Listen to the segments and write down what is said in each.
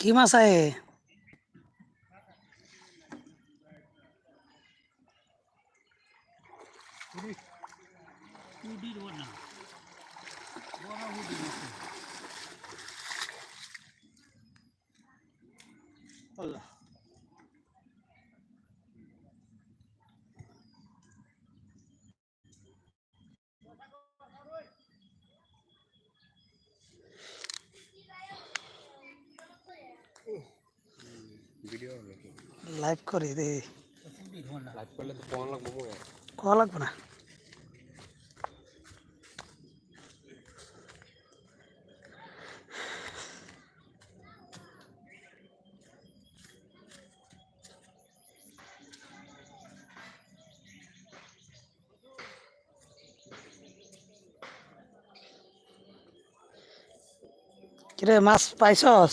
কি মাছ আয়ে video live করি রে লাইভ করলে তো ফোন লাগবো না। কিরে মাছ পাইছস?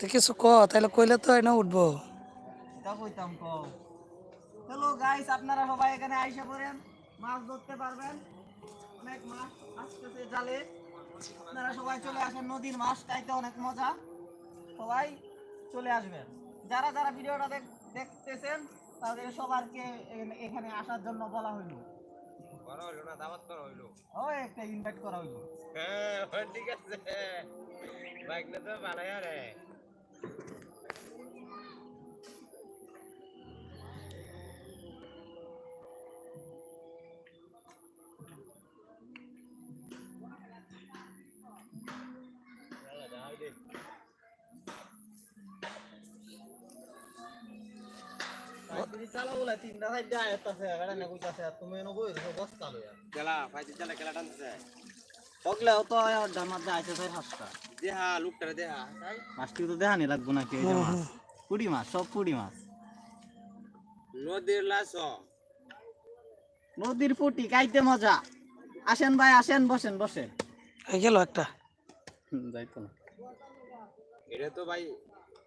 তুই কিছু ক তাহলে কইলে তো এনে উঠবো। এটা কইতাম তো হ্যালো গাইস আপনারা সবাই এখানে আইসা পড়েন মাছ ধরতে পারবেন। অনেক মাছ আসতেছে জালে। আপনারা সবাই চলে আসেন নদীর মাছ খাইতে অনেক মজা। সবাই চলে আসবেন। যারা যারা ভিডিওটা দেখ- দেখতেছেন তাদের সবারকে এখানে- এখানে আসার জন্য বলা হইল। করা হইল না দাওয়াত করা হইল। ও একটা ইনভাইট করা হইল। হ্যাঁ ঠিক আছে। বাইক না তো বানায় রে। তুমি চালা বলে তিনটা সাইড আয়াত আছে এবারে না কইতাছে আর তুমি এনো বই রইছো বস্তা লইয়া খেলা ফাইতে চালা খেলা টানতেছে ওগলাও তো আর ডামাত আইছে চাই হাসটা দেহা লুকটারে দেহা তাই? মাছটি তো দেখানি লাগবো নাকি এই যে মাছ। পুড়ি মাছ সব পুড়ি মাছ। নদীর লাশ নদীর ফুটি খাইতে মজা। আসেন ভাই আসেন বসেন বসেন। এই গেল একটা। যাইতো না। এটা তো ভাই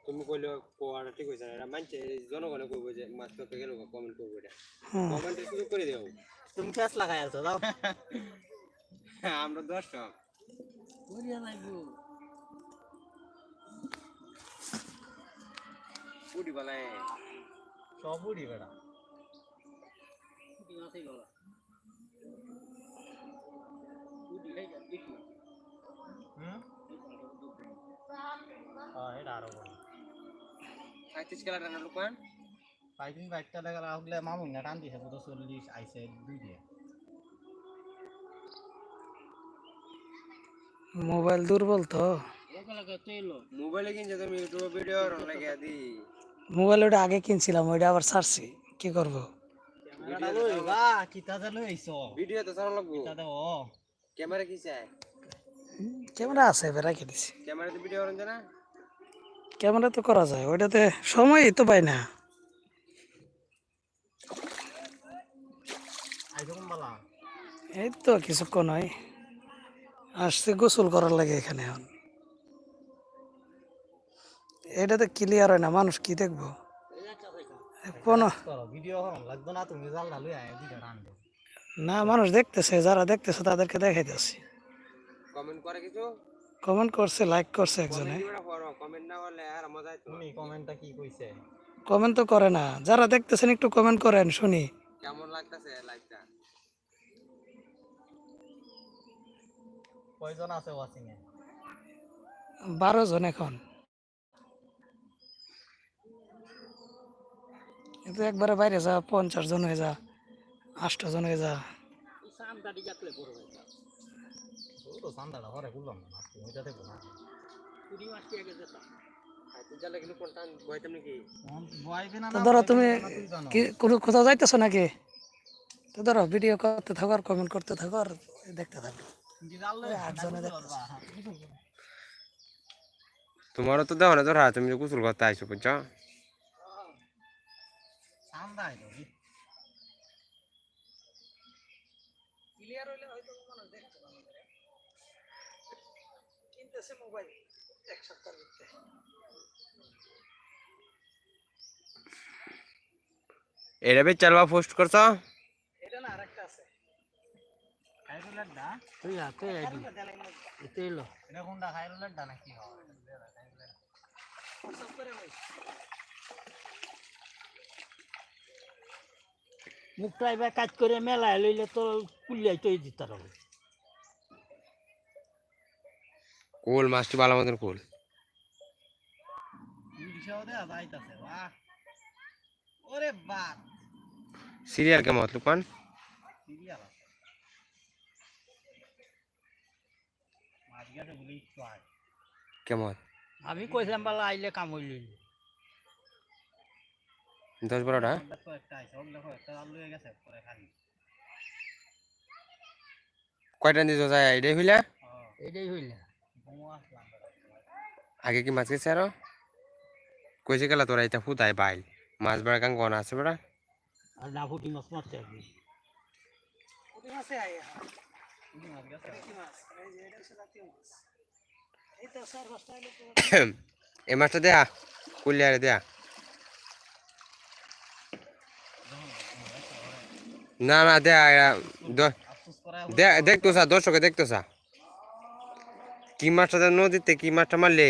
তুমি কইলে কোয়াটা ঠিক হইছে না এটা মানছে জনগণে কইবো যে মাছ তো গেল কমেন্ট করব এটা। কমেন্টে শুরু করে দেও। তুমি ফেস লাগাই আছো যাও। আমরা দর্শক পুরি বালায় সব পুড়ি বেড়া। হ্যাঁ সাঁত্রিশ খেলা টানা লুকান পাইপিং বাইকটা দেখা লাগলে মামুন না টান দিছে চল্লিশ আইসে দুই দিয়ে মোবাইল দুর্বল তো। মোবাইলে কিনছে তুমি? ইউটিউবে ভিডিও লাগে দি মোবাইল ওটা আগে কিনছিলাম ওইটা আবার ছাড়ছি। কি করব? ভিডিও তো লাগবো। ও। ক্যামেরা কি চাই ক্যামেরা আছে এবার রেখে দিছি। ক্যামেরাতে ভিডিও করেন না? ক্যামেরা তো করা যায় ওইটাতে সময়ই তো পাই না। কোন এই তো কিছুক্ষণ হয়। আসছে গোসল করার লাগে এখানে এখন। এটাতে ক্লিয়ার হয় না, মানুষ কি দেখব? না, মানুষ দেখতেছে, যারা দেখতেছে তাদেরকে দেখাইতেছি। কমেন্ট কমেন্ট করছে লাইক করছে একজনে। কমেন্ট তো করে না, যারা দেখতেছেন একটু কমেন্ট করেন, শুনি। কেমন লাগতেছে লাইভটা কয়জন আছে ওয়াচিং এ? বারো জন এখন। কিন্তু একবারে বাইরে যা পঞ্চাশ জন হয়ে যা আষ্ট জন হয়ে যা। ধরো তুমি কোনো কোথাও যাইতেছো নাকি? তো ধরো ভিডিও করতে থাকো আর কমেন্ট করতে থাকো আর দেখতে থাকো। হ্যাঁ। তোমারও তো দেওয়া না তোর হাতে তুমি যে গোসল করতে আইসো বুঝছ মোবাইল এক সপ্তাহের এটা বেশ চালবা পোস্ট করছ এটা না আরেকটা আছে? তুই হাতে আইডি এতে এলো। এটা কোনটা খাইরুল আড্ডা নাকি? হয়? হোয়াটসঅ্যাপ করে ভাই মুখটা এবার কাজ করে মেলায় লইলে তো কুলিয়াই তৈ দিতে হবে। কোল মাছটি ভালো মতন কোল। সিরিয়াল কেমন লুকমান? সিরিয়াল আছে মাছ গেছে বলে একটু আয় কেমন? আমি কইছিলাম বেলা আইলে কাম হইল দশ বারোটা? কয়টা দিছ যায়? এটাই হইলা? এটাই হইলে। আগে কি মাছ গেছে আরও? কইছে গেলা তোরা এটা ফুতাই বাইল। মাছ বেড়া কান গন আছে বেড়া? আর না ফুটি মাছ মারতে হবে পুঁটি মাছে আয় এই মাছটা দেয়া, কুলিয়ারে দেয়া। না না, দেয়া দেখতো সা দর্শকে দেখতো সা কি মাছটা নদীতে, কি মাছটা মারলে?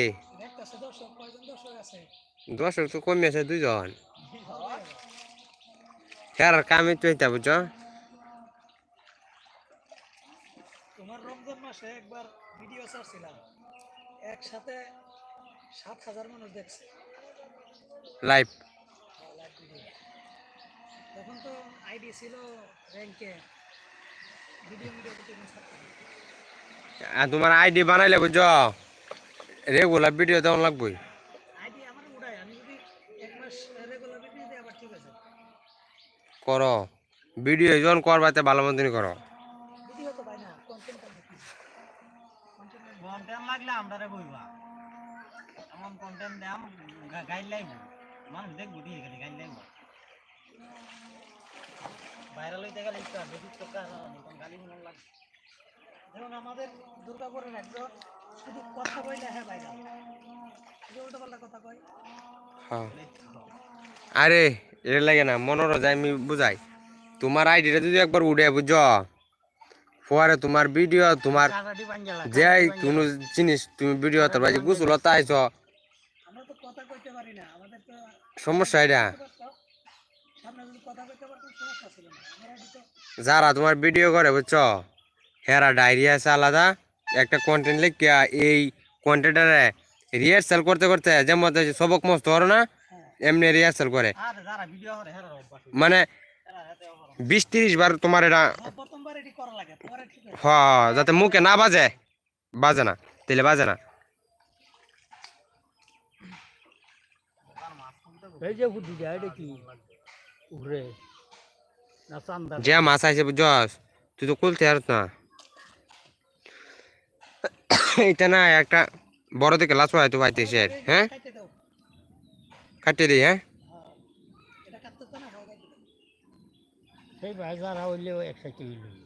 দর্শক তো কমে আছে, দুইজন। হ্যাঁ কামে তো বুঝছ তোমার রমজান মাসে একবার ভিডিও ছাড়ছিলাম। একসাথে সাত হাজার মানুষ দেখছে। লাইভ লাইভ তখন তো আইডি ছিল র্যাঙ্কে ভিডিও ভিডিও করতে তোমার আইডি বানাইলে বুঝছ? রেগুলার ভিডিও দেওয়া লাগবে করো। ভিডিও যখন করবাতে ভালো মতনই করো ভিডিও তো পাই না কন্টেন্ট দেখি কন্টেন্ট লাগলে আমরারে বইবা। এমন কন্টেন্ট দাম গাইড লাইব মানুষ দেখব দিয়ে গেলে গাইড লাইব ভাইরাল হইতে গেলে একটু বেশি চোখটা গালি মনে লাগবে যেমন আমাদের দুর্গাপুরের একজন শুধু কথা কইলে হ্যাঁ শুধু উল্টো পাল্টা কথা কয়। হ্যাঁ। আরে এটা লাগে না মনোরজ আমি বুঝাই। তোমার আইডিটা যদি একবার উঠে বুঝছ পরে তোমার ভিডিও তোমার যে কোনো জিনিস তুমি ভিডিও তার বাজে গুছলতা আইছ আমরা তো কথা কইতে পারি না আমাদের তো সমস্যা এটা। যারা তোমার ভিডিও করে বুঝছ? হেরা ডায়রিয়া আছে আলাদা। একটা কন্টেন্ট লিখিয়া এই কন্টেন্টারে রিহার্সাল করতে করতে যেমন সবক মস্ত হরো না এমনি রিহার্সাল করে। আর যারা ভিডিও করে হেরার অভ্যাস হইছে। মানে বিশ তিরিশ বার তোমার এটা প্রথমবার এটি করা লাগে পরে ঠিক আছে। হ যাতে মুখে না বাজে। বাজে না তেলে বাজে না। এই যে ফুটি যায় এটা কি? উড়ে না চান্দা। যে মাছ আইছে বুঝছস তুই তো খুলতে আর না। এটা না একটা বড় থেকে লাচ পাই তো পাইতেছে হ্যাঁ? খাইতে দাও। কাটিয়ে দিই হ্যাঁ এটা কাটতে তো না খাও কাটতে দাও। সেই ভাই